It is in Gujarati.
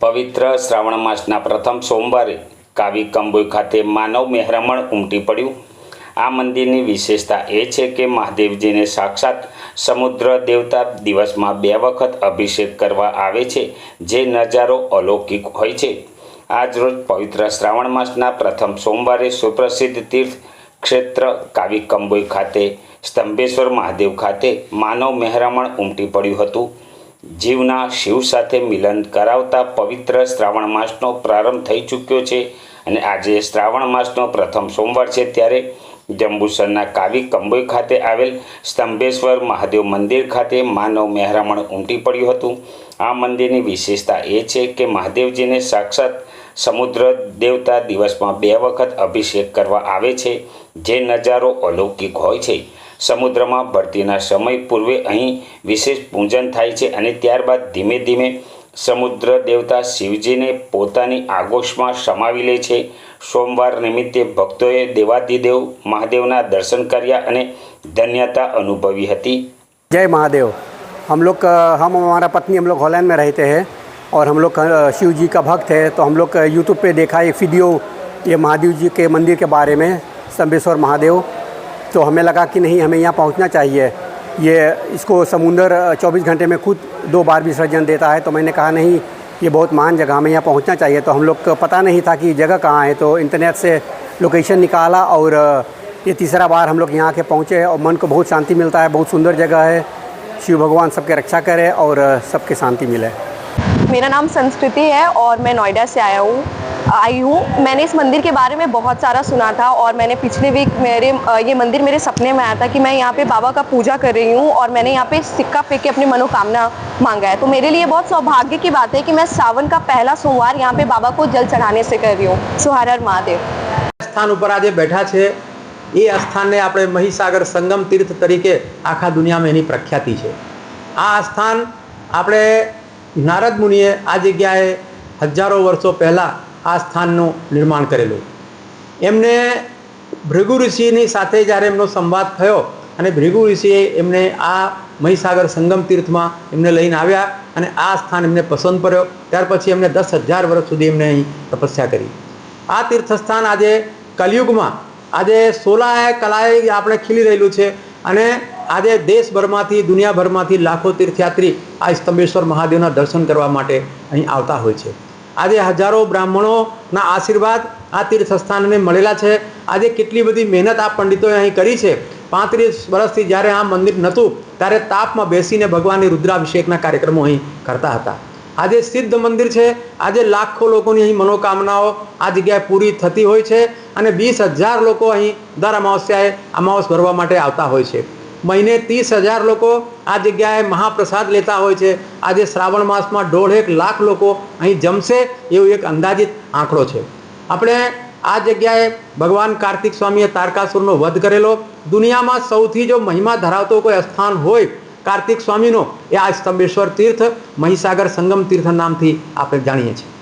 પવિત્ર શ્રાવણ માસના પ્રથમ સોમવારે કાવી કંબોઈ ખાતે માનવ મહેરામણ ઉમટી પડ્યું. આ મંદિરની વિશેષતા એ છે કે મહાદેવજીને સાક્ષાત સમુદ્ર દેવતા દિવસમાં બે વખત અભિષેક કરવા આવે છે, જે નજારો અલૌકિક હોય છે. આજરોજ પવિત્ર શ્રાવણ માસના પ્રથમ સોમવારે સુપ્રસિદ્ધ તીર્થ ક્ષેત્ર કાવી કંબોઈ ખાતે સ્તંભેશ્વર મહાદેવ ખાતે માનવ મહેરામણ ઉમટી પડ્યું હતું. જીવના શિવ સાથે મિલન કરાવતા પવિત્ર શ્રાવણ માસનો પ્રારંભ થઈ ચૂક્યો છે અને આજે શ્રાવણ માસનો પ્રથમ સોમવાર છે ત્યારે જંબુસરના કાવી કંબોઈ ખાતે આવેલ સ્તંભેશ્વર મહાદેવ મંદિર ખાતે માનવ મહેરામણ ઉમટી પડ્યું હતું. આ મંદિરની વિશેષતા એ છે કે મહાદેવજીને સાક્ષાત સમુદ્ર દેવતા દિવસમાં બે વખત અભિષેક કરવા આવે છે. જે નજારો અલૌકિક હોય છે. સમુદ્રમાં ભરતીના સમય પૂર્વે અહીં વિશેષ પૂજન થાય છે અને ત્યારબાદ ધીમે ધીમે સમુદ્ર દેવતા શિવજીને પોતાની આગોશમાં સમાવી લે છે સોમવાર નિમિત્તે ભક્તોએ દેવાદિદેવ મહાદેવના દર્શન કર્યા અને ધન્યતા અનુભવી હતી जय महादेव हम लोग अ, हम और हमारा पत्नी हम लोग हॉलैंड में रहते हैं और हम लोग अ, शिव जी का भक्त है तो हम लोग अ, यूट्यूब पे देखा एक वीडियो ये महादेव जी के मंदिर के बारे में संबेश्वर महादेव तो हमें लगा कि नहीं, हमें यहाँ पहुँचना चाहिए। ये इसको समुंदर चौबीस घंटे में खुद दो बार विसर्जन देता है तो मैंने कहा, नहीं, ये बहुत महान जगह, हमें यहाँ पहुँचना चाहिए। तो हम लोग को पता नहीं था कि जगह कहाँ है तो इंटरनेट से लोकेशन निकाला और ये तीसरा बार हम लोग यहाँ के पहुँचे और मन को बहुत शांति मिलता है, बहुत सुंदर जगह है। शिव भगवान सबके रक्षा करे और सबके शांति मिले। मेरा नाम संस्कृति है और मैं नोएडा से आया हूँ। आई हूँ मैंने इस मंदिर के बारे में बहुत सारा सुना था और मैंने पिछले वीक मेरे अ, ये मंदिर मेरे सपने में आया था कि मैं यहाँ पे बाबा का पूजा कर रही हूँ और मैंने यहाँ पे सिक्का फेंक के अपनी मनोकामना मांगा है तो मेरे लिए बहुत सौभाग्य की बात है कि मैं सावन का पहला सोमवार यहाँ पे बाबा को जल चढ़ाने से कर रही हूँ सुहार महादेव સ્થાન ઉપર આજે બેઠા છે એ સ્થાનને આપણે મહીસાગર સંગમ તીર્થ તરીકે આખા દુનિયામાં એની પ્રખ્યાતિ છે આ સ્થાન આપણે નારદ મુનિએ આ જગ્યાએ હજારો વર્ષો પહેલાં આ સ્થાનનું નિર્માણ કરેલું. એમને ભૃગુ ઋષિની સાથે જ્યારે એમનો સંવાદ થયો અને ભૃગુ ઋષિએ એમને આ મહીસાગર સંગમ તીર્થમાં એમને લઈને આવ્યા અને આ સ્થાન એમને પસંદ પડ્યો. ત્યાર પછી એમને દસ હજાર વર્ષ સુધી એમને અહીં તપસ્યા કરી. આ તીર્થસ્થાન આજે કલયુગમાં, આજે સોલાએ કલાએ આપણે ખીલી રહેલું છે અને આજે દેશભરમાંથી, દુનિયાભરમાંથી લાખો તીર્થયાત્રી આ સ્તંભેશ્વર મહાદેવના દર્શન કરવા માટે અહીં આવતા હોય છે. આજે હજારો બ્રાહ્મણોના આશીર્વાદ આ તીર્થસ્થાનને મળેલા છે. આજે કેટલી બધી મહેનત આ પંડિતોએ અહીં કરી છે. પાંત્રીસ વર્ષથી જ્યારે આ મંદિર નહોતું, ત્યારે તાપમાં બેસીને ભગવાનની રુદ્રાભિષેકના કાર્યક્રમો અહીં કરતા હતા. આજે સિદ્ધ મંદિર છે. આજે લાખો લોકોની અહીં મનોકામનાઓ આ જગ્યાએ પૂરી થતી હોય છે અને વીસ હજાર લોકો અહીં દર અમાવસ્યાએ અમાવસ ભરવા માટે આવતા હોય છે. મહિને ત્રીસ હજાર લોકો આ જગ્યાએ મહાપ્રસાદ લેતા હોય છે. આજે શ્રાવણ માસમાં દોઢેક લાખ લોકો અહીં જમશે એવું એક અંદાજિત આંકડો છે. આપણે આ જગ્યાએ ભગવાન કાર્તિક સ્વામીએ તારકાસુરનો વધ કરેલો. દુનિયામાં સૌથી જો મહિમા ધરાવતો કોઈ સ્થાન હોય કાર્તિક સ્વામીનો, એ આ સ્તંભેશ્વર તીર્થ મહીસાગર સંગમ તીર્થ નામથી આપણે જાણીએ છીએ.